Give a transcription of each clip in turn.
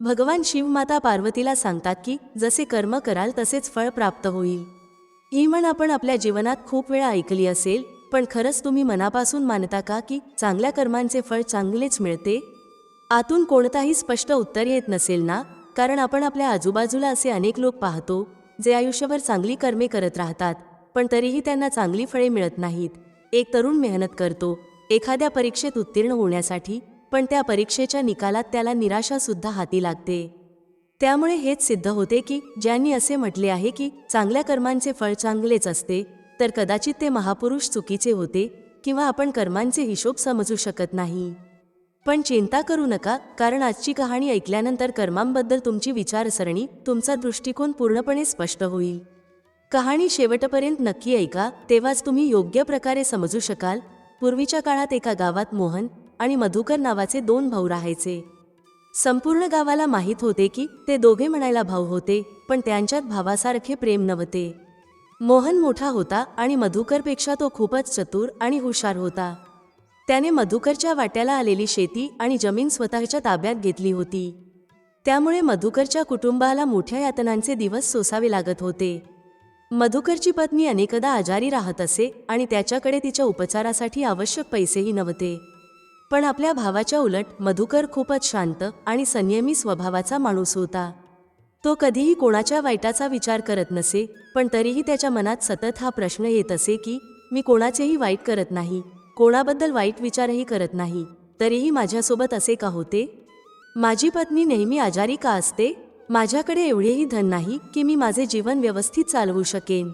भगवान शिवमाता पार्वतीला सांगतात की जसे कर्म कराल तसेच फळ प्राप्त होईल. ही म्हण आपण आपल्या जीवनात खूप वेळा ऐकली असेल पण खरंच तुम्ही मनापासून मानता का की चांगल्या कर्मांचे फळ चांगलेच मिळते? आतून कोणताही स्पष्ट उत्तर येत नसेल ना कारण आपण आपल्या आजूबाजूला असे अनेक लोक पाहतो जे आयुष्यभर चांगली कर्मे करत राहतात पण तरीही त्यांना चांगली फळे मिळत नाहीत. एक तरुण मेहनत करतो एखाद्या परीक्षेत उत्तीर्ण होण्यासाठी पण त्या परीक्षेच्या निकालात त्याला निराशासुद्धा हाती लागते. त्यामुळे हेच सिद्ध होते की ज्यांनी असे म्हटले आहे की चांगल्या कर्मांचे फळ चांगलेच असते तर कदाचित ते महापुरुष चुकीचे होते किंवा आपण कर्मांचे हिशोब समजू शकत नाही. पण चिंता करू नका कारण आजची कहाणी ऐकल्यानंतर कर्मांबद्दल तुमची विचारसरणी तुमचा दृष्टिकोन पूर्णपणे स्पष्ट होईल. कहाणी शेवटपर्यंत नक्की ऐका तेव्हाच तुम्ही योग्य प्रकारे समजू शकाल. पूर्वीच्या काळात एका गावात मोहन आणि मधुकर नावाचे दोन भाऊ राहायचे. संपूर्ण गावाला माहीत होते की ते दोघे म्हणायला भाऊ होते पण त्यांच्यात भावासारखे प्रेम नव्हते. मोहन मोठा होता आणि मधुकरपेक्षा तो खूपच चतुर आणि हुशार होता. त्याने मधुकरच्या वाट्याला आलेली शेती आणि जमीन स्वतःच्या ताब्यात घेतली होती. त्यामुळे मधुकरच्या कुटुंबाला मोठ्या यातनांचे दिवस सोसावे लागत होते. मधुकरची पत्नी अनेकदा आजारी राहत असे आणि त्याच्याकडे तिच्या उपचारासाठी आवश्यक पैसेही नव्हते. पण आपल्या भावाच्या उलट मधुकर खूपच शांत आणि संयमी स्वभावाचा माणूस होता. तो कधीही कोणाच्या वाईटाचा विचार करत नसे पण तरीही त्याच्या मनात सतत हा प्रश्न येत असे की मी कोणाचेही वाईट करत नाही कोणाबद्दल वाईट विचारही करत नाही तरीही माझ्यासोबत असे का होते? माझी पत्नी नेहमी आजारी का असते? माझ्याकडे एवढेही धन नाही की मी माझे जीवन व्यवस्थित चालवू शकेन.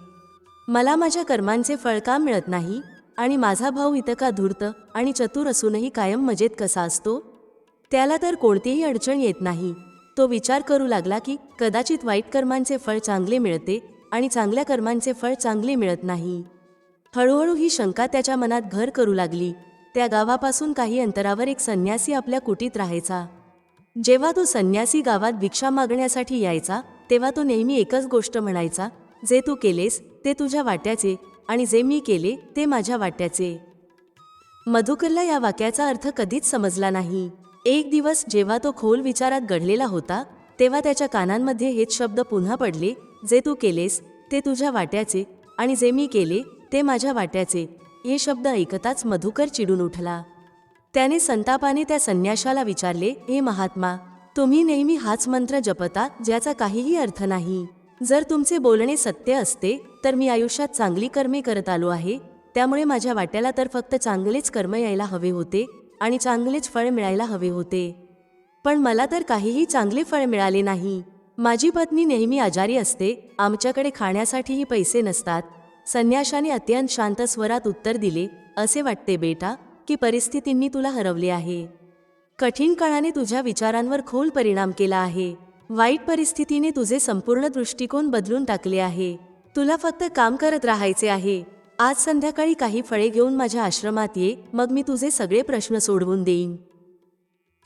मला माझ्या कर्मांचे फळ का मिळत नाही? आणि माझा भाऊ इतका धूर्त आणि चतुर असूनही कायम मजेत कसा असतो? त्याला तर कोणतीही अडचण येत नाही. तो विचार करू लागला की कदाचित वाईट कर्मांचे फळ चांगले मिळते आणि चांगल्या कर्मांचे फळ चांगले मिळत नाही. हळूहळू ही शंका त्याच्या मनात घर करू लागली. त्या गावापासून काही अंतरावर एक संन्यासी आपल्या कुटीत राहायचा. जेव्हा तो संन्यासी गावात भिक्षा मागण्यासाठी यायचा तेव्हा तो नेहमी एकच गोष्ट म्हणायचा जे तू केलेस ते तुझ्या वाट्याचे आणि जे मी केले ते माझ्या वाट्याचे. मधुकरला या वाक्याचा अर्थ कधीच समजला नाही. एक दिवस जेव्हा तो खोल विचारात घडलेला होता तेव्हा त्याच्या कानांमध्ये हेच शब्द पुन्हा पडले जे तू केलेस ते तुझ्या वाट्याचे आणि जे मी केले ते माझ्या वाट्याचे. हे शब्द ऐकताच मधुकर चिडून उठला. त्याने संतापाने त्या संन्याशाला विचारले हे महात्मा तुम्ही नेहमी हाच मंत्र जपता ज्याचा काहीही अर्थ नाही. जर तुमचे बोलणे सत्य असते तर मी आयुष्यात चांगली कर्मे करत आलो आहे. त्यामुळे माझ्या वाट्याला तर फक्त चांगलेच कर्म यायला हवे होते आणि चांगलेच फळ मिळायला हवे होते. पण मला तर काहीही चांगले फळ मिळाले नाही. माझी पत्नी नेहमी आजारी असते आमच्याकडे खाण्यासाठीही पैसे नसतात. संन्याशाने अत्यंत शांत स्वरात उत्तर दिले असे वाटते बेटा की परिस्थितींनी तुला हरवले आहे. कठीण काळाने तुझ्या विचारांवर खोल परिणाम केला आहे. वाईट परिस्थितीने तुझे संपूर्ण दृष्टिकोन बदलून टाकले आहे. तुला फक्त काम करत राहायचे आहे. आज संध्याकाळी काही फळे घेऊन माझ्या आश्रमात ये मग मी तुझे सगळे प्रश्न सोडवून देईन.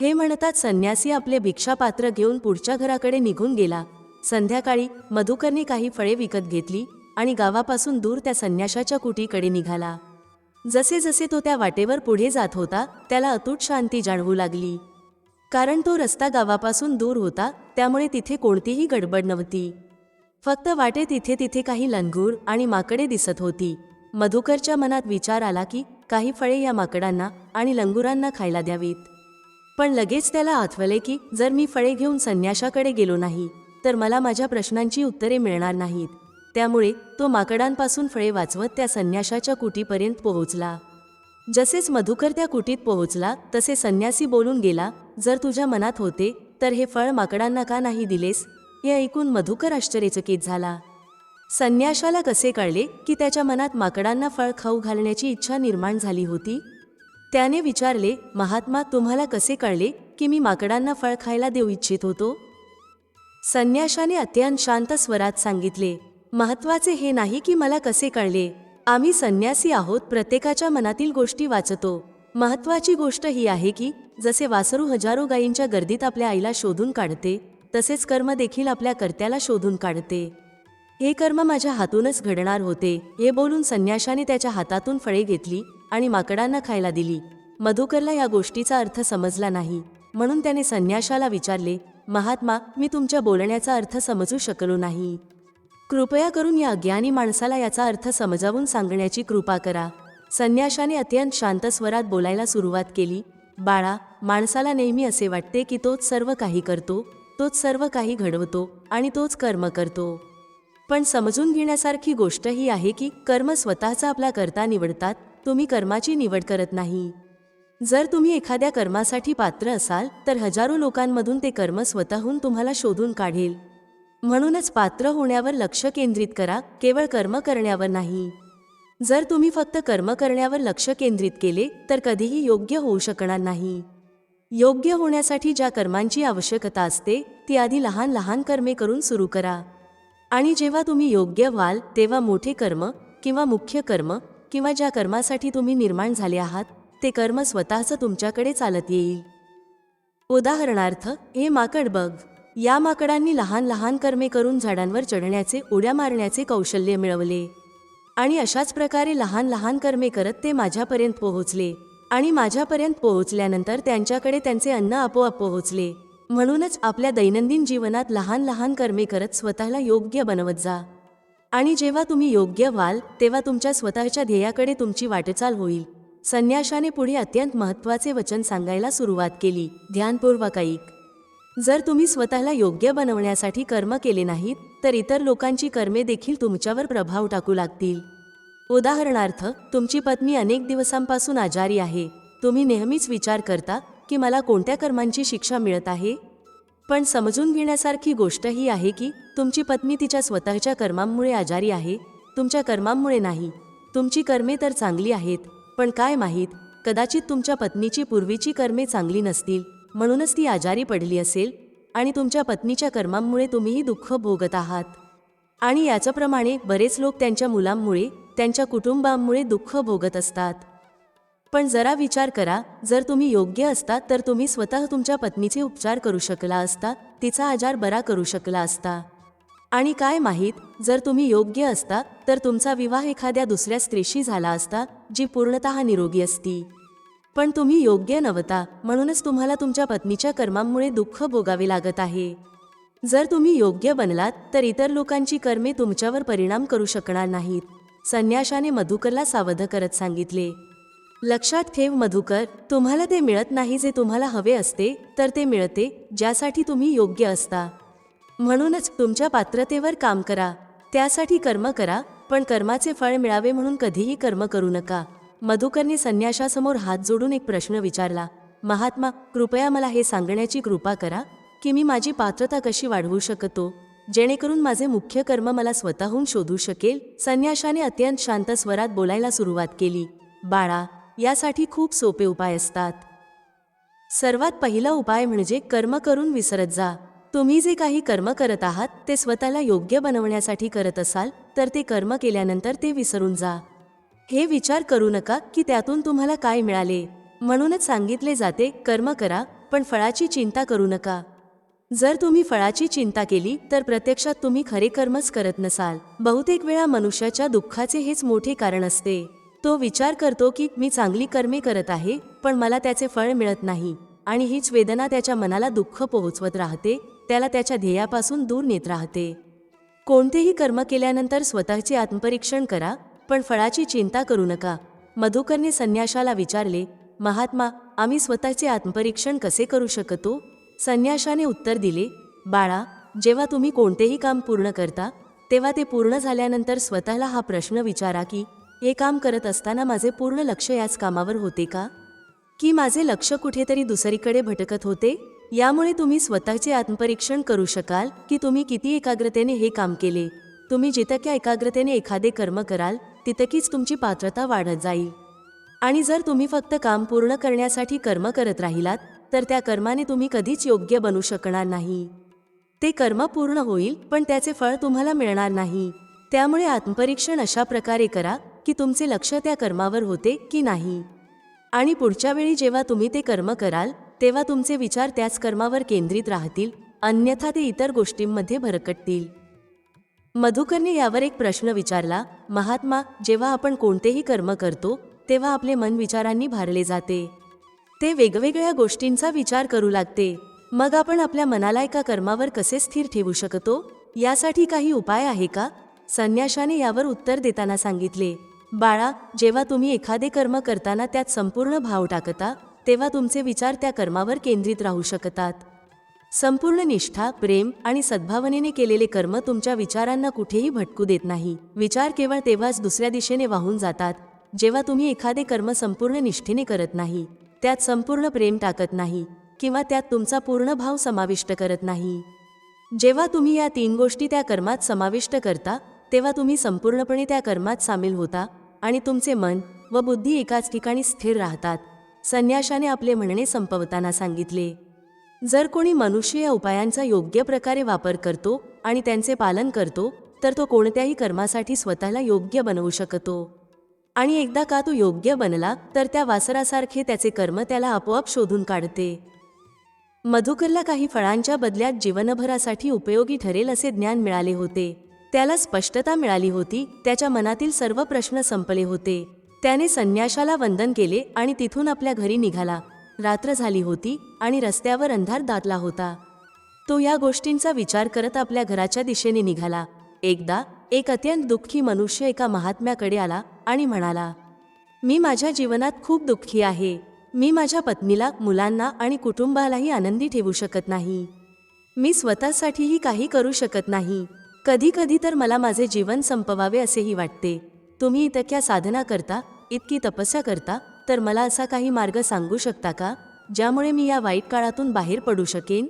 हे म्हणतात संन्यासी आपले भिक्षापात्र घेऊन पुढच्या घराकडे निघून गेला. संध्याकाळी मधुकरने काही फळे विकत घेतली आणि गावापासून दूर त्या संन्याशाच्या कुटीकडे निघाला. जसे जसे तो त्या वाटेवर पुढे जात होता त्याला अतूट शांती जाणवू लागली. कारण तो रस्ता गावापासून दूर होता त्यामुळे तिथे कोणतीही गडबड नव्हती. फक्त वाटे तिथे तिथे काही लंगूर आणि माकडे दिसत होती. मधुकरच्या मनात विचार आला की काही फळे या माकडांना आणि लंगुरांना खायला द्यावीत. पण लगेच त्याला आठवले की जर मी फळे घेऊन संन्याशाकडे गेलो नाही तर मला माझ्या प्रश्नांची उत्तरे मिळणार नाहीत. त्यामुळे तो माकडांपासून फळे वाचवत त्या संन्याशाच्या कुटीपर्यंत पोहोचला. जसेच मधुकर त्या कुटीत पोहोचला तसे संन्यासी बोलून गेला जर तुझ्या मनात होते तर हे फळ माकडांना का नाही दिलेस? हे ऐकून मधुकर आश्चर्यचकित झाला. संन्याशाला कसे कळले की त्याच्या मनात माकडांना फळ खाऊ घालण्याची इच्छा निर्माण झाली होती? त्याने विचारले महात्मा तुम्हाला कसे कळले की मी माकडांना फळ खायला देऊ इच्छित होतो? संन्याशाने अत्यंत शांत स्वरात सांगितले महत्त्वाचे हे नाही की मला कसे कळले. आम्ही संन्यासी आहोत प्रत्येकाच्या मनातील गोष्टी वाचतो. महत्वाची गोष्ट ही आहे की जसे वासरू हजारो गायींच्या गर्दीत आपल्या आईला शोधून काढते तसेच कर्म देखील आपल्या कर्त्याला शोधून काढते. हे कर्म माझ्या हातूनच घडणार होते हे बोलून संन्याशाने त्याच्या हातातून फळे घेतली आणि माकडांना खायला दिली. मधुकरला या गोष्टीचा अर्थ समजला नाही. म्हणून त्याने संन्याशाला विचारले महात्मा मी तुमच्या बोलण्याचा अर्थ समजू शकलो नाही. कृपया करून या अज्ञानी माणसाला याचा अर्थ समजावून सांगण्याची कृपा करा. संन्याशाने अत्यंत शांत स्वरात बोलायला सुरुवात केली बाळा माणसाला नेहमी असे वाटते की तोच सर्व काही करतो तोच सर्व काही घडवतो आणि तोच कर्म करतो. पण समजून घेण्यासारखी गोष्ट ही आहे की कर्म स्वतःचा आपला करता निवडतात तुम्ही कर्माची निवड करत नाही. जर तुम्ही एखाद्या कर्मासाठी पात्र असाल तर हजारो लोकांमधून ते कर्म स्वतःहून तुम्हाला शोधून काढेल. म्हणूनच पात्र होण्यावर लक्ष केंद्रित करा केवळ कर्म करण्यावर नाही. जर तुम्ही फक्त कर्म करण्यावर लक्ष केंद्रित केले तर कधीही योग्य होऊ शकणार नाही. योग्य होण्यासाठी ज्या कर्मांची आवश्यकता असते ती आधी लहान लहान कर्मे करून सुरू करा. आणि जेव्हा तुम्ही योग्य व्हाल तेव्हा मोठे कर्म किंवा मुख्य कर्म किंवा ज्या कर्मासाठी तुम्ही निर्माण झाले आहात ते कर्म स्वतःचं तुमच्याकडे चालत येईल. उदाहरणार्थ हे माकड बघ. या माकडांनी लहान लहान कर्मे करून झाडांवर चढण्याचे उड्या मारण्याचे कौशल्य मिळवले. आणि अशाच प्रकारे लहान लहान कर्मे करत ते माझ्यापर्यंत पोहोचले. आणि माझ्यापर्यंत पोहोचल्यानंतर त्यांच्याकडे त्यांचे अन्न आपोआप पोहोचले. म्हणूनच आपल्या दैनंदिन जीवनात लहान लहान कर्मे करत स्वतःला योग्य बनवत जा. आणि जेव्हा तुम्ही योग्य व्हाल तेव्हा तुमच्या स्वतःच्या ध्येयाकडे तुमची वाटचाल होईल. संन्याशाने पुढे अत्यंत महत्त्वाचे वचन सांगायला सुरुवात केली. ध्यानपूर्वक ऐक. जर तुम्ही स्वतःला योग्य बनवण्यासाठी कर्म केले नाहीत तर इतर लोकांची कर्मे देखील तुमच्यावर प्रभाव टाकू लागतील. उदाहरणार्थ तुमची पत्नी अनेक दिवसांपासून आजारी आहे. तुम्ही नेहमीच विचार करता की मला कोणत्या कर्मांची शिक्षा मिळत आहे? पण समजून घेण्यासारखी गोष्ट ही आहे की तुमची पत्नी तिच्या स्वतःच्या कर्मांमुळे आजारी आहे तुमच्या कर्मांमुळे नाही. तुमची कर्मे तर चांगली आहेत पण काय माहीत कदाचित तुमच्या पत्नीची पूर्वीची कर्मे चांगली नसतील म्हणूनच ती आजारी पडली असेल आणि तुमच्या पत्नीच्या कर्मांमुळे तुम्हीही दुःख भोगत आहात. आणि याच्याप्रमाणे बरेच लोक त्यांच्या मुलांमुळे त्यांच्या कुटुंबांमुळे दुःख भोगत असतात. पण जरा विचार करा जर तुम्ही योग्य असता तर तुम्ही स्वतः तुमच्या पत्नीचे उपचार करू शकला असता तिचा आजार बरा करू शकला असता. आणि काय माहीत जर तुम्ही योग्य असता तर तुमचा विवाह एखाद्या दुसऱ्या स्त्रीशी झाला असता जी पूर्णतः निरोगी असती. पण तुम्ही योग्य नव्हता म्हणूनच तुम्हाला तुमच्या पत्नीच्या कर्मांमुळे दुःख भोगावे लागत आहे. जर तुम्ही योग्य बनलात तर इतर लोकांची कर्मे तुमच्यावर परिणाम करू शकणार नाहीत. संन्याशाने मधुकरला सावध करत सांगितले लक्षात ठेव मधुकर तुम्हाला ते मिळत नाही जे तुम्हाला हवे असते तर ते मिळते ज्यासाठी तुम्ही योग्य असता. म्हणूनच तुमच्या पात्रतेवर काम करा त्यासाठी कर्म करा पण कर्माचे फळ मिळावे म्हणून कधीही कर्म करू नका. मधुकरने संन्याशासमोर हात जोडून एक प्रश्न विचारला महात्मा कृपया मला हे सांगण्याची कृपा करा की मी माझी पात्रता कशी वाढवू शकतो? जेणेकरून माझे मुख्य कर्म मला स्वतःहून शोधू शकेल. संन्याशाने अत्यंत शांत स्वरात बोलायला सुरुवात केली. बाळा यासाठी खूप सोपे उपाय असतात. सर्वात पहिला उपाय म्हणजे कर्म करून विसरत जा. तुम्ही जे काही कर्म करत आहात ते स्वतःला योग्य बनवण्यासाठी करत असाल तर ते कर्म केल्यानंतर ते विसरून जा. हे विचार करू नका की त्यातून तुम्हाला काय मिळाले. म्हणूनच सांगितले जाते कर्म करा पण फळाची चिंता करू नका. जर तुम्ही फळाची चिंता केली तर प्रत्यक्षात तुम्ही खरे कर्मच करत नसाल. बहुतेक वेळा मनुष्याच्या दुःखाचे हेच मोठे कारण असते. तो विचार करतो की मी चांगली कर्मे करत आहे पण मला त्याचे फळ मिळत नाही. आणि हीच वेदना त्याच्या मनाला दुःख पोहोचवत राहते त्याला त्याच्या ध्येयापासून दूर नेत राहते. कोणतेही कर्म केल्यानंतर स्वतःचे आत्मपरीक्षण करा पण फळाची चिंता करू नका. मधुकरने संन्याशाला विचारले महात्मा आम्ही स्वतःचे आत्मपरीक्षण कसे करू शकतो? संन्याशाने उत्तर दिले बाळा जेव्हा तुम्ही कोणतेही काम पूर्ण करता तेव्हा ते पूर्ण झाल्यानंतर स्वतःला हा प्रश्न विचारा की हे काम करत असताना माझे पूर्ण लक्ष याच कामावर होते का? की माझे लक्ष कुठेतरी दुसरीकडे भटकत होते? यामुळे तुम्ही स्वतःचे आत्मपरीक्षण करू शकाल की तुम्ही किती एकाग्रतेने हे काम केले? तुम्ही जितक्या एकाग्रतेने एखादे कर्म कराल तितकीच तुमची पात्रता वाढत जाईल. आणि जर तुम्ही फक्त काम पूर्ण करण्यासाठी कर्म करत राहिलात तर त्या कर्माने तुम्ही कधीच योग्य बनू शकणार नाही. ते कर्म पूर्ण होईल पण त्याचे फळ तुम्हाला मिळणार नाही. त्यामुळे आत्मपरीक्षण अशा प्रकारे करा की तुमचे लक्ष त्या कर्मावर होते की नाही. आणि पुढच्या वेळी जेव्हा तुम्ही ते कर्म कराल तेव्हा तुमचे विचार त्याच कर्मावर केंद्रित राहतील अन्यथा ते इतर गोष्टींमध्ये भरकटतील. मधुकरने यावर एक प्रश्न विचारला महात्मा जेव्हा आपण कोणतेही कर्म करतो तेव्हा आपले मन विचारांनी भारले जाते. ते वेगवेगळ्या गोष्टींचा विचार करू लागते. मग आपण आपल्या मनाला एका कर्मावर कसे स्थिर ठेवू शकतो? यासाठी काही उपाय आहे का? संन्याशाने यावर उत्तर देताना सांगितले. बाळा जेव्हा तुम्ही एखादे कर्म करताना त्यात संपूर्ण भाव टाकता तेव्हा तुमचे विचार त्या कर्मावर केंद्रित राहू शकतात. संपूर्ण निष्ठा प्रेम आणि सद्भावनेने केलेले कर्म तुमच्या विचारांना कुठेही भटकू देत नाही. विचार केवळ तेव्हाच दुसऱ्या दिशेने वाहून जातात जेव्हा तुम्ही एखादे कर्म संपूर्ण निष्ठेने करत नाही. त्यात संपूर्ण प्रेम टाकत नाही किंवा त्यात तुमचा पूर्ण भाव समाविष्ट करत नाही. जेव्हा तुम्ही या तीन गोष्टी त्या कर्मात समाविष्ट करता तेव्हा तुम्ही संपूर्णपणे त्या कर्मात सामील होता आणि तुमचे मन व बुद्धी एकाच ठिकाणी स्थिर राहतात संन्याशाने आपले म्हणणे संपवताना सांगितले. जर कोणी मनुष्य या उपायांचा योग्य प्रकारे वापर करतो आणि त्यांचे पालन करतो तर तो कोणत्याही कर्मासाठी स्वतःला योग्य बनवू शकतो. आणि एकदा का तो योग्य बनला तर त्या वासरासारखे त्याचे कर्म त्याला आपोआप शोधून काढते. मधुकरला काही फळांच्या बदल्यात जीवनभरासाठी उपयोगी ठरेल असे ज्ञान मिळाले होते. त्याला स्पष्टता मिळाली होती त्याच्या मनातील सर्व प्रश्न संपले होते. त्याने संन्याशाला वंदन केले आणि तिथून आपल्या घरी निघाला. रात्र झाली होती आणि रस्त्यावर अंधार दाटला होता. तो या गोष्टींचा विचार करत आपल्या घराच्या दिशेने निघाला. एकदा एक अत्यंत दुःखी मनुष्य एका महात्म्याकडे आला आणि म्हणाला मी माझ्या जीवनात खूप दुःखी आहे. मी माझ्या पत्नीला मुलांना आणि कुटुंबालाही आनंदी ठेवू शकत नाही. मी स्वतःसाठीही काही करू शकत नाही. कधी कधी तर मला माझे जीवन संपवावे असेही वाटते. तुम्ही इतक्या साधना करता इतकी तपस्या करता तर मला असा काही मार्ग सांगू शकता का ज्यामुळे मी या वाईट काळातून बाहेर पडू शकेन?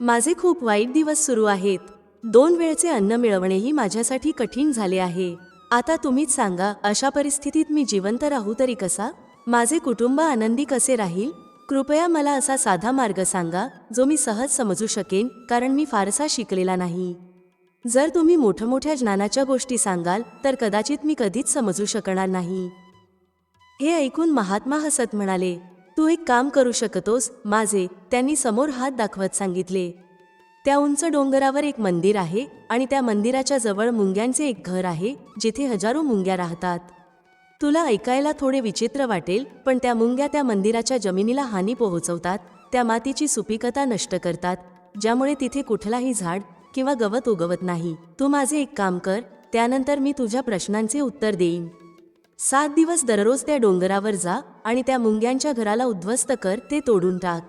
माझे खूप वाईट दिवस सुरू आहेत. दोन वेळचे अन्न मिळवणेही माझ्यासाठी कठीण झाले आहे. आता तुम्हीच सांगा अशा परिस्थितीत मी जिवंत राहू तरी कसा? माझे कुटुंब आनंदी कसे राहील? कृपया मला असा साधा मार्ग सांगा जो मी सहज समजू शकेन कारण मी फारसा शिकलेला नाही. जर तुम्ही मोठमोठ्या ज्ञानाच्या गोष्टी सांगाल तर कदाचित मी कधीच समजू शकणार नाही. हे ऐकून महात्मा हसत म्हणाले तू एक काम करू शकतोस माझे त्यांनी समोर हात दाखवत सांगितले. त्या उंच डोंगरावर एक मंदिर आहे आणि त्या मंदिराच्या जवळ मुंग्यांचे एक घर आहे जिथे हजारो मुंग्या राहतात. तुला ऐकायला थोडे विचित्र वाटेल पण त्या मुंग्या त्या मंदिराच्या जमिनीला हानी पोहोचवतात त्या मातीची सुपीकता नष्ट करतात ज्यामुळे तिथे कुठलाही झाड किंवा गवत उगवत नाही. तू माझे एक काम कर त्यानंतर मी तुझ्या प्रश्नांचे उत्तर देईन. सात दिवस दररोज त्या डोंगरावर जा आणि त्या मुंग्यांच्या घराला उद्ध्वस्त कर ते तोडून टाक.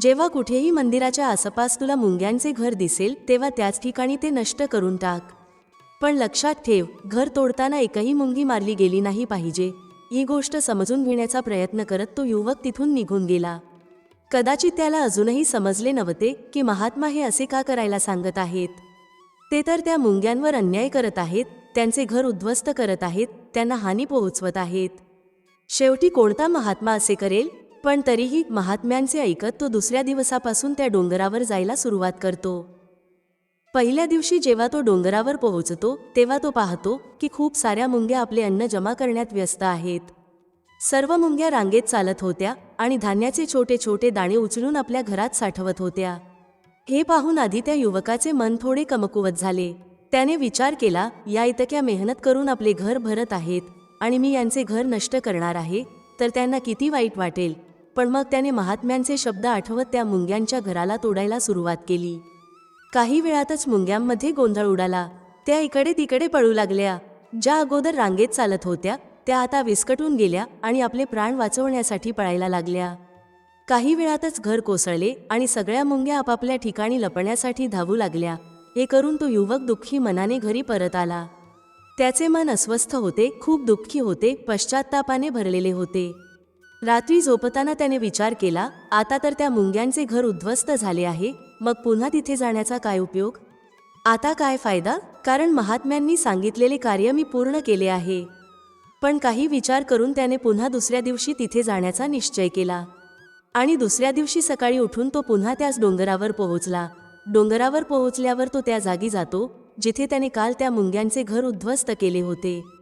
जेव्हा कुठेही मंदिराच्या आसपास तुला मुंग्यांचे घर दिसेल तेव्हा त्याच ठिकाणी ते नष्ट करून टाक. पण लक्षात ठेव घर तोडताना एकही मुंगी मारली गेली नाही पाहिजे. ही गोष्ट समजून घेण्याचा प्रयत्न करत तो युवक तिथून निघून गेला. कदाचित त्याला अजूनही समजले नव्हते की महात्मा हे असे का करायला सांगत आहेत. ते तर त्या मुंग्यांवर अन्याय करत आहेत त्यांचे घर उद्ध्वस्त करत आहेत त्यांना हानी पोहोचवत आहेत. शेवटी कोणता महात्मा असे करेल? पण तरीही महात्म्यांचे ऐकत तो दुसऱ्या दिवसापासून त्या डोंगरावर जायला सुरुवात करतो. पहिल्या दिवशी जेव्हा तो डोंगरावर पोहोचतो तेव्हा तो पाहतो की खूप साऱ्या मुंग्या आपले अन्न जमा करण्यात व्यस्त आहेत. सर्व मुंग्या रांगेत चालत होत्या आणि धान्याचे छोटे छोटे दाणे उचलून आपल्या घरात साठवत होत्या. हे पाहून आधी त्या युवकाचे मन थोडे कमकुवत झाले. त्याने विचार केला या इतक्या मेहनत करून आपले घर भरत आहेत आणि मी यांचे घर नष्ट करणार आहे तर त्यांना किती वाईट वाटेल? पण मग त्याने महात्म्यांचे शब्द आठवत त्या मुंग्यांच्या घराला तोडायला सुरुवात केली. काही वेळातच मुंग्यांमध्ये गोंधळ उडाला. त्या इकडे तिकडे पळू लागल्या. ज्या अगोदर रांगेत चालत होत्या त्या आता विस्कटून गेल्या आणि आपले प्राण वाचवण्यासाठी पळायला लागल्या. काही वेळातच घर कोसळले आणि सगळ्या मुंग्या आपापल्या ठिकाणी लपण्यासाठी धावू लागल्या. हे करून तो युवक दुःखी मनाने घरी परत आला. त्याचे मन अस्वस्थ होते खूप दुःखी होते पश्चात्तापाने भरलेले होते. रात्री झोपताना त्याने विचार केला आता तर त्या मुंग्यांचे घर उद्ध्वस्त झाले आहे मग पुन्हा तिथे जाण्याचा काय उपयोग? आता काय फायदा? कारण महात्म्यांनी सांगितलेले कार्य मी पूर्ण केले आहे. पण काही विचार करून त्याने पुन्हा दुसऱ्या दिवशी तिथे जाण्याचा निश्चय केला. आणि दुसऱ्या दिवशी सकाळी उठून तो पुन्हा त्याच डोंगरावर पोहोचला. डोंगरावर पोहोचल्यावर तो त्या जागी जातो जिथे त्याने काल त्या मुंग्यांचे घर उद्ध्वस्त केले होते.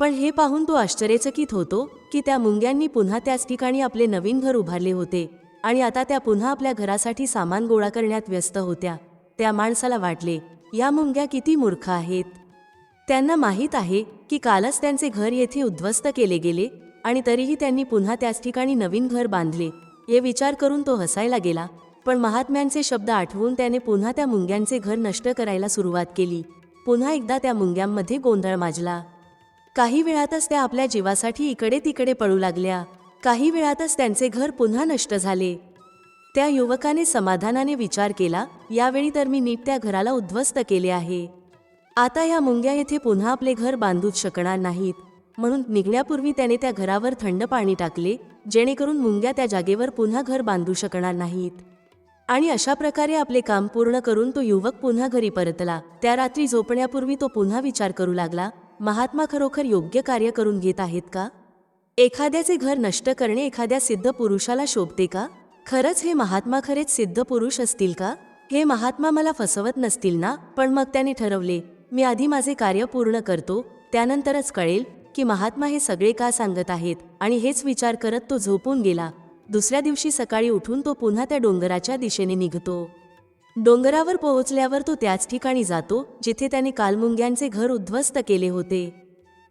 पण हे पाहून तो आश्चर्यचकित होतो की त्या मुंग्यांनी पुन्हा त्याच ठिकाणी आपले नवीन घर उभारले होते आणि आता त्या पुन्हा आपल्या घरासाठी सामान गोळा करण्यात व्यस्त होत्या. त्या माणसाला वाटले या मुंग्या किती मूर्ख आहेत. त्यांना माहीत आहे की कालच त्यांचे घर येथे उद्ध्वस्त केले गेले आणि तरीही त्यांनी पुन्हा त्याच ठिकाणी नवीन घर बांधले. हे विचार करून तो हसायला गेला पण महात्म्यांचे शब्द आठवून त्याने पुन्हा त्या मुंग्यांचे घर नष्ट करायला सुरुवात केली. पुन्हा एकदा त्या मुंग्यांमध्ये गोंधळ माजला. काही वेळातच त्या आपल्या जीवासाठी इकडे तिकडे पळू लागल्या. काही वेळातच त्यांचे घर पुन्हा नष्ट झाले. त्या युवकाने समाधानाने विचार केला यावेळी तर मी नीट त्या घराला उद्ध्वस्त केले आहे. आता या मुंग्या येथे पुन्हा आपले घर बांधूच शकणार नाहीत. म्हणून निघण्यापूर्वी त्याने त्या घरावर थंड पाणी टाकले जेणेकरून मुंग्या त्या जागेवर पुन्हा घर बांधू शकणार नाहीत. आणि अशा प्रकारे आपले काम पूर्ण करून तो युवक पुन्हा घरी परतला. त्या रात्री झोपण्यापूर्वी तो पुन्हा विचार करू लागला महात्मा खरोखर योग्य कार्य करून घेत आहेत का? एखाद्याचे घर नष्ट करणे एखाद्या सिद्ध पुरुषाला शोभते का? खरंच हे महात्मा खरेच सिद्ध पुरुष असतील का? हे महात्मा मला फसवत नसतील ना? पण मग त्याने ठरवले मी आधी माझे कार्य पूर्ण करतो त्यानंतरच कळेल की महात्मा हे सगळे का सांगत आहेत आणि हेच विचार करत तो झोपून गेला. दुसऱ्या दिवशी सकाळी उठून तो पुन्हा त्या डोंगराच्या दिशेने निघतो. डोंगरावर पोहोचल्यावर तो त्याच ठिकाणी जातो जिथे त्याने कालमुंग्यांचे घर उद्ध्वस्त केले होते.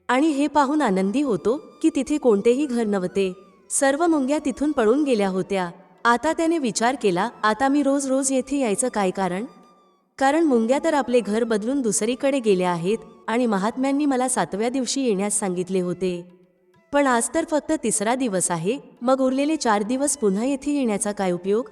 आणि हे पाहून आनंदी होतो की तिथे कोणतेही घर नव्हते. सर्व मुंग्या तिथून पळून गेल्या होत्या. आता त्याने विचार केला आता मी रोज रोज येथे यायचं काय कारण? कारण मुंग्या तर आपले घर बदलून दुसरीकडे गेल्या आहेत आणि महात्म्यांनी मला सातव्या दिवशी येण्यास सांगितले होते. पण आज तर फक्त तिसरा दिवस आहे मग उरलेले चार दिवस पुन्हा येथे येण्याचा काय उपयोग?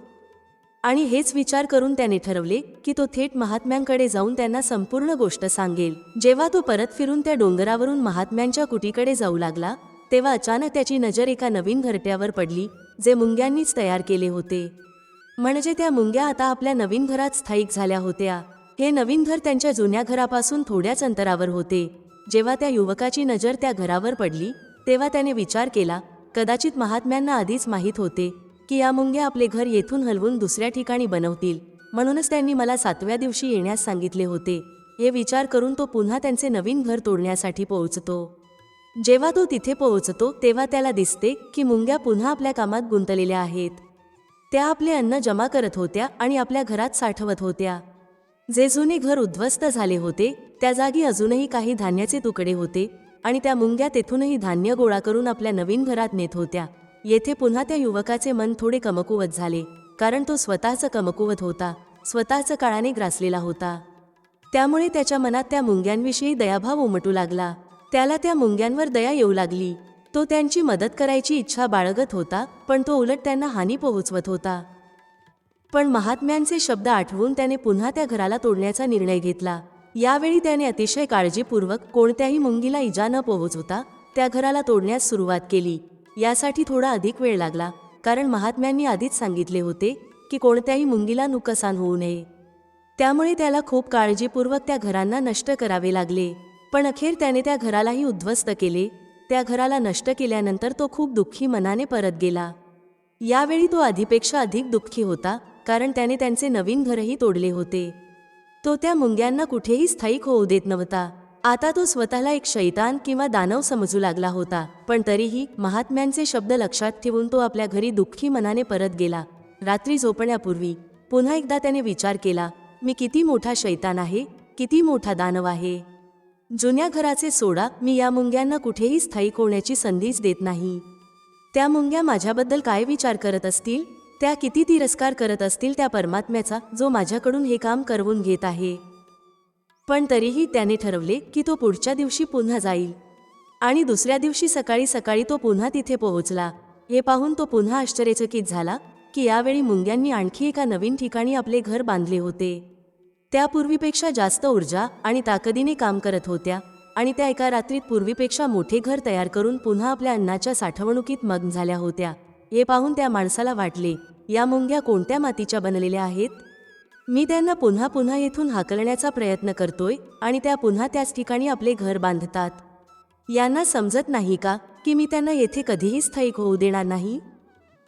आणि हेच विचार करून त्याने ठरवले की तो थेट महात्म्यांकडे जाऊन त्यांना संपूर्ण गोष्ट सांगेल. जेव्हा तो परत फिरून त्या डोंगरावरून महात्म्यांच्या कुटीकडे जाऊ लागला तेव्हा अचानक त्याची नजर एका नवीन घरट्यावर पडली जे मुंग्यांनीच तयार केले होते. म्हणजे त्या मुंग्या आता आपल्या नवीन घरात स्थायिक झाल्या होत्या. हे नवीन घर त्यांच्या जुन्या घरापासून थोड्याच अंतरावर होते. जेव्हा त्या युवकाची नजर त्या घरावर पडली तेव्हा त्याने विचार केला कदाचित महात्म्यांना आधीच माहीत होते. की या मुंग्या आपले घर येथून हलवून दुसऱ्या ठिकाणी बनवतील. म्हणूनच त्यांनी मला सातव्या दिवशी येण्यास सांगितले होते. हे विचार करून तो पुन्हा त्यांचे नवीन घर तोडण्यासाठी पोहोचतो. जेव्हा तो तिथे पोहोचतो तेव्हा त्याला दिसते की मुंग्या पुन्हा आपल्या कामात गुंतलेल्या आहेत. त्या आपले अन्न जमा करत होत्या आणि आपल्या घरात साठवत होत्या. जे जुने घर उद्ध्वस्त झाले होते त्या जागी अजूनही काही धान्याचे तुकडे होते आणि त्या मुंग्या तेथूनही धान्य गोळा करून आपल्या नवीन घरात नेत होत्या. येथे पुन्हा त्या युवकाचे मन थोडे कमकुवत झाले कारण तो स्वतःचं कमकुवत होता स्वतःचं काळाने ग्रासलेला होता. त्यामुळे त्याच्या मनात त्या मुंग्यांविषयी दयाभाव उमटू लागला. त्याला त्या मुंग्यांवर दया येऊ लागली. तो त्यांची मदत करायची इच्छा बाळगत होता पण तो उलट त्यांना हानी पोहोचवत होता. पण महात्म्यांचे शब्द आठवून त्याने पुन्हा त्या घराला तोडण्याचा निर्णय घेतला. यावेळी त्याने अतिशय काळजीपूर्वक कोणत्याही मुंगीला इजा न पोहोचवता त्या घराला तोडण्यास सुरुवात केली. यासाठी थोडा अधिक वेळ लागला कारण महात्म्यांनी आधीच सांगितले होते की कोणत्याही मुंगीला नुकसान होऊ नये. त्यामुळे त्याला खूप काळजीपूर्वक त्या घरांना नष्ट करावे लागले. पण अखेर त्याने त्या घरालाही उद्ध्वस्त केले. त्या घराला नष्ट केल्यानंतर तो खूप दुःखी मनाने परत गेला. यावेळी तो आधीपेक्षा अधिक दुःखी होता कारण त्याने त्यांचे नवीन घरही तोडले होते. तो त्या मुंग्यांना कुठेही स्थायिक होऊ देत नव्हता. आता तो स्वतःला एक शैतान किंवा दानव समजू लागला होता पण तरीही महात्म्यांचे शब्द लक्षात ठेवून तो आपल्या घरी दुःखी मनाने परत गेला. रात्री झोपण्यापूर्वी पुन्हा एकदा त्याने विचार केला मी किती मोठा शैतान आहे किती मोठा दानव आहे. जुन्या घराचे सोडा मी या मुंग्यांना कुठेही स्थायिक होण्याची संधीच देत नाही. त्या मुंग्या माझ्याबद्दल काय विचार करत असतील? त्या किती तिरस्कार करत असतील त्या परमात्म्याचा जो माझ्याकडून हे काम करवून घेत आहे. पण तरीही त्याने ठरवले की तो पुढच्या दिवशी पुन्हा जाईल. आणि दुसऱ्या दिवशी सकाळी सकाळी तो पुन्हा तिथे पोहोचला. हे पाहून तो पुन्हा आश्चर्यचकित झाला की यावेळी मुंग्यांनी आणखी एका नवीन ठिकाणी आपले घर बांधले होते. त्या पूर्वीपेक्षा जास्त ऊर्जा आणि ताकदीने काम करत होत्या आणि त्या एका रात्रीत पूर्वीपेक्षा मोठे घर तयार करून पुन्हा आपल्या अन्नाच्या साठवणुकीत मग्न झाल्या होत्या. हे पाहून त्या माणसाला वाटले या मुंग्या कोणत्या मातीच्या बनलेल्या आहेत? मी त्यांना पुन्हा पुन्हा येथून हाकलण्याचा प्रयत्न करतोय आणि त्या पुन्हा त्याच ठिकाणी आपले घर बांधतात. यांना समजत नाही का की मी त्यांना येथे कधीही स्थायिक होऊ देणार नाही?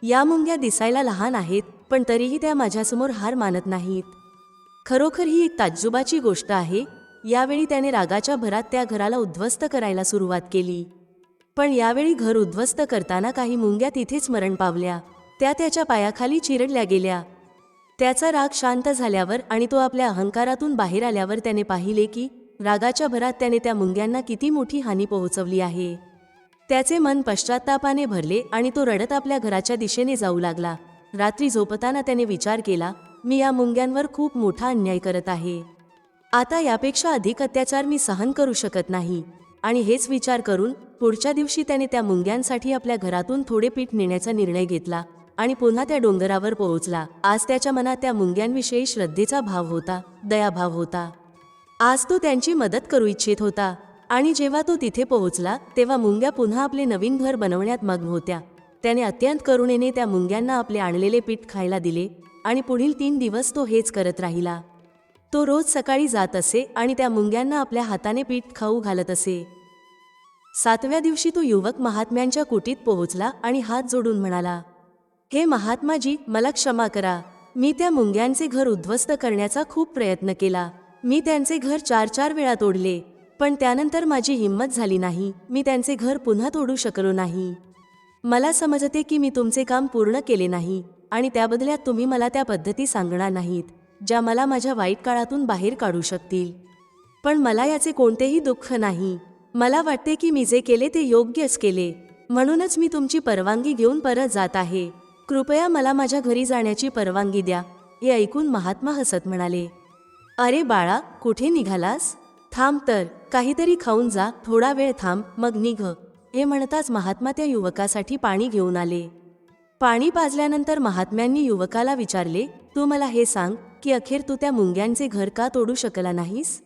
या मुंग्या दिसायला लहान आहेत पण तरीही त्या माझ्यासमोर हार मानत नाहीत. खरोखर ही एक ताज्जुबाची गोष्ट आहे. यावेळी त्याने रागाच्या भरात त्या घराला उद्ध्वस्त करायला सुरुवात केली. पण यावेळी घर उद्ध्वस्त करताना काही मुंग्या तिथेच मरण पावल्या. त्या त्याच्या पायाखाली चिरडल्या गेल्या. त्याचा राग शांत झाल्यावर आणि तो आपल्या अहंकारातून बाहेर आल्यावर त्याने पाहिले की रागाच्या भरात त्याने त्या मुंग्यांना किती मोठी हानी पोहोचवली आहे. त्याचे मन पश्चात्तापाने भरले आणि तो रडत आपल्या घराच्या दिशेने जाऊ लागला. रात्री झोपताना त्याने विचार केला मी या मुंग्यांवर खूप मोठा अन्याय करत आहे. आता यापेक्षा अधिक अत्याचार मी सहन करू शकत नाही. आणि हेच विचार करून पुढच्या दिवशी त्याने त्या मुंग्यांसाठी आपल्या घरातून थोडे पीठ नेण्याचा निर्णय घेतला. आणि पुन्हा त्या डोंगरावर पोहोचला. आज त्याच्या मनात त्या मुंग्यांविषयी श्रद्धेचा भाव होता दयाभाव होता. आज तो त्यांची मदत करू इच्छित होता. आणि जेव्हा तो तिथे पोहोचला तेव्हा मुंग्या पुन्हा आपले नवीन घर बनवण्यात मग्न होत्या. त्याने अत्यंत करुणेने त्या मुंग्यांना आपले आणलेले पीठ खायला दिले आणि पुढील तीन दिवस तो हेच करत राहिला. तो रोज सकाळी जात असे आणि त्या मुंग्यांना आपल्या हाताने पीठ खाऊ घालत असे. सातव्या दिवशी तो युवक महात्म्यांच्या कुटीत पोहोचला आणि हात जोडून म्हणाला हे महात्माजी मला क्षमा करा. मी त्या मुंग्यांचे घर उद्ध्वस्त करण्याचा खूप प्रयत्न केला. मी त्यांचे घर चार चार वेळा तोडले पण त्यानंतर माझी हिंमत झाली नाही. मी त्यांचे घर पुन्हा तोडू शकलो नाही. मला समजते की मी तुमचे काम पूर्ण केले नाही आणि त्याबदल्यात तुम्ही मला त्या पद्धती सांगणार नाहीत ज्या मला माझ्या वाईट काळातून बाहेर काढू शकतील. पण मला याचे कोणतेही दुःख नाही. मला वाटते की मी जे केले ते योग्यच केले. म्हणूनच मी तुमची परवानगी घेऊन परत जात आहे. कृपया मला माझ्या घरी जाण्याची परवानगी द्या हे ऐकून महात्मा हसत म्हणाले. अरे बाळा कुठे निघालास? थांब तर काहीतरी खाऊन जा थोडा वेळ थांब मग निघ हे म्हणताच महात्मा त्या युवकासाठी पाणी घेऊन आले. पाणी पाजल्यानंतर महात्म्यांनी युवकाला विचारले तू मला हे सांग की अखेर तू त्या मुंग्यांचे घर का तोडू शकला नाहीस?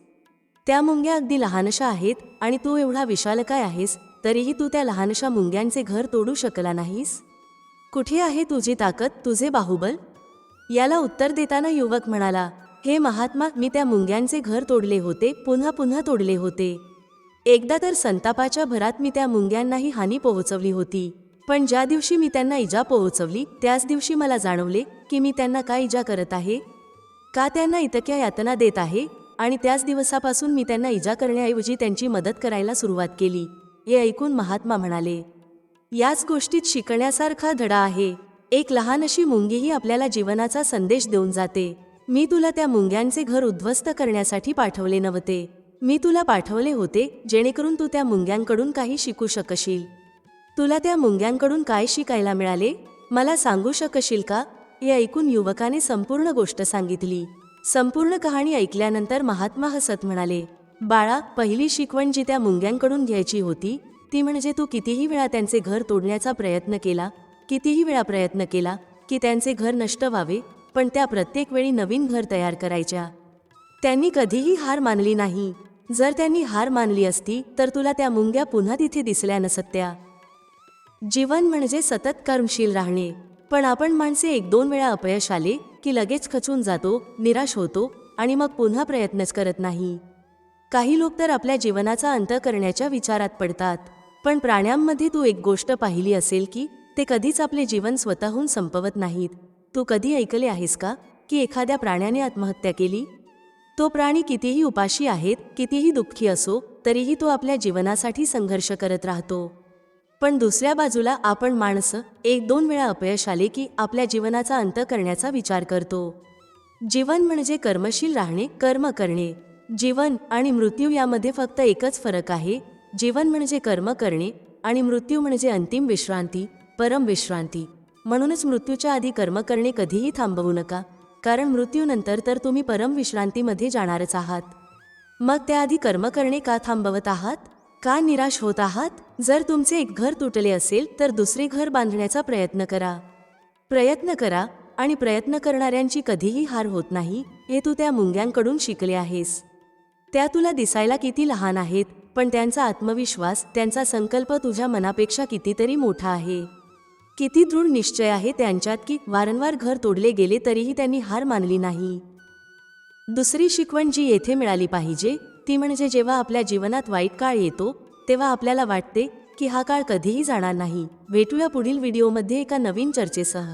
त्या मुंग्या अगदी लहानशा आहेत आणि तू एवढा विशालकाय आहेस तरीही तू त्या लहानशा मुंग्यांचे घर तोडू शकला नाहीस? कुठे आहे तुझी ताकद तुझे बाहुबल? याला उत्तर देताना युवक म्हणाला हे महात्मा मी त्या मुंग्यांचे घर तोडले होते पुन्हा पुन्हा तोडले होते. एकदा तर संतापाच्या भरात मी त्या मुंग्यांनाही हानी पोहोचवली होती. पण ज्या दिवशी मी त्यांना इजा पोहोचवली त्याच दिवशी मला जाणवले की मी त्यांना काय इजा करत आहे? का त्यांना इतक्या यातना देत आहे? आणि त्याच दिवसापासून मी त्यांना इजा करण्याऐवजी त्यांची मदत करायला सुरुवात केली. हे ऐकून महात्मा म्हणाले याच गोष्टीत शिकण्यासारखा धडा आहे. एक लहान अशी मुंगीही आपल्याला जीवनाचा संदेश देऊन जाते. मी तुला त्या मुंग्यांचे घर उद्ध्वस्त करण्यासाठी पाठवले नव्हते. मी तुला पाठवले होते जेणेकरून तू त्या मुंग्यांकडून काही शिकू शकशील. तुला त्या मुंग्यांकडून काय शिकायला मिळाले? मला सांगू शकशील का? हे ऐकून युवकाने संपूर्ण गोष्ट सांगितली. संपूर्ण कहाणी ऐकल्यानंतर महात्मा हसत म्हणाले बाळा पहिली शिकवण जी त्या मुंग्यांकडून घ्यायची होती ती म्हणजे तू कितीही वेळा त्यांचे घर तोडण्याचा प्रयत्न केला कितीही वेळा प्रयत्न केला की त्यांचे घर नष्ट व्हावे पण त्या प्रत्येक वेळी नवीन घर तयार करायच्या. त्यांनी कधीही हार मानली नाही. जर त्यांनी हार मानली असती तर तुला त्या मुंग्या पुन्हा तिथे दिसल्या नसत्या. जीवन म्हणजे सतत कर्मशील राहणे. पण आपण माणसे एक दोन वेळा अपयश आले की लगेच खचून जातो निराश होतो आणि मग पुन्हा प्रयत्नच करत नाही. काही लोक तर आपल्या जीवनाचा अंत करण्याच्या विचारात पडतात. पण प्राण्यांमध्ये तू एक गोष्ट पाहिली असेल की ते कधीच आपले जीवन स्वतःहून संपवत नाहीत. तू कधी ऐकले आहेस का की एखाद्या प्राण्याने आत्महत्या केली? तो प्राणी कितीही उपाशी आहेत कितीही दुःखी असो तरीही तो आपल्या जीवनासाठी संघर्ष करत राहतो. पण दुसऱ्या बाजूला आपण माणसं एक दोन वेळा अपयश आले की आपल्या जीवनाचा अंत करण्याचा विचार करतो. जीवन म्हणजे कर्मशील राहणे कर्म करणे. जीवन आणि मृत्यू यामध्ये फक्त एकच फरक आहे जीवन म्हणजे कर्म करणे आणि मृत्यू म्हणजे अंतिम विश्रांती परम विश्रांती. म्हणूनच मृत्यूच्या आधी कर्म करणे कधीही थांबवू नका कारण मृत्यूनंतर तर तुम्ही परम विश्रांतीमध्ये जाणारच आहात. मग त्याआधी कर्म करणे का थांबवत आहात? का निराश होत आहात? जर तुमचे एक घर तुटले असेल तर दुसरे घर बांधण्याचा प्रयत्न करा. प्रयत्न करा आणि प्रयत्न करणाऱ्यांची कधीही हार होत नाही हे तू त्या मुंग्यांकडून शिकले आहेस. त्या तुला दिसायला किती लहान आहेत पण त्यांचा आत्मविश्वास त्यांचा संकल्प तुझ्या मनापेक्षा कितीतरी मोठा आहे. किती दृढ निश्चय आहे त्यांच्यात की वारंवार घर तोडले गेले तरीही त्यांनी हार मानली नाही. दुसरी शिकवण जी येथे मिळाली पाहिजे ती म्हणजे जेव्हा आपल्या जीवनात वाईट काळ येतो तेव्हा आपल्याला वाटते की हा काळ कधीही जाणार नाही. भेटूया पुढील व्हिडिओमध्ये एका नवीन चर्चेसह.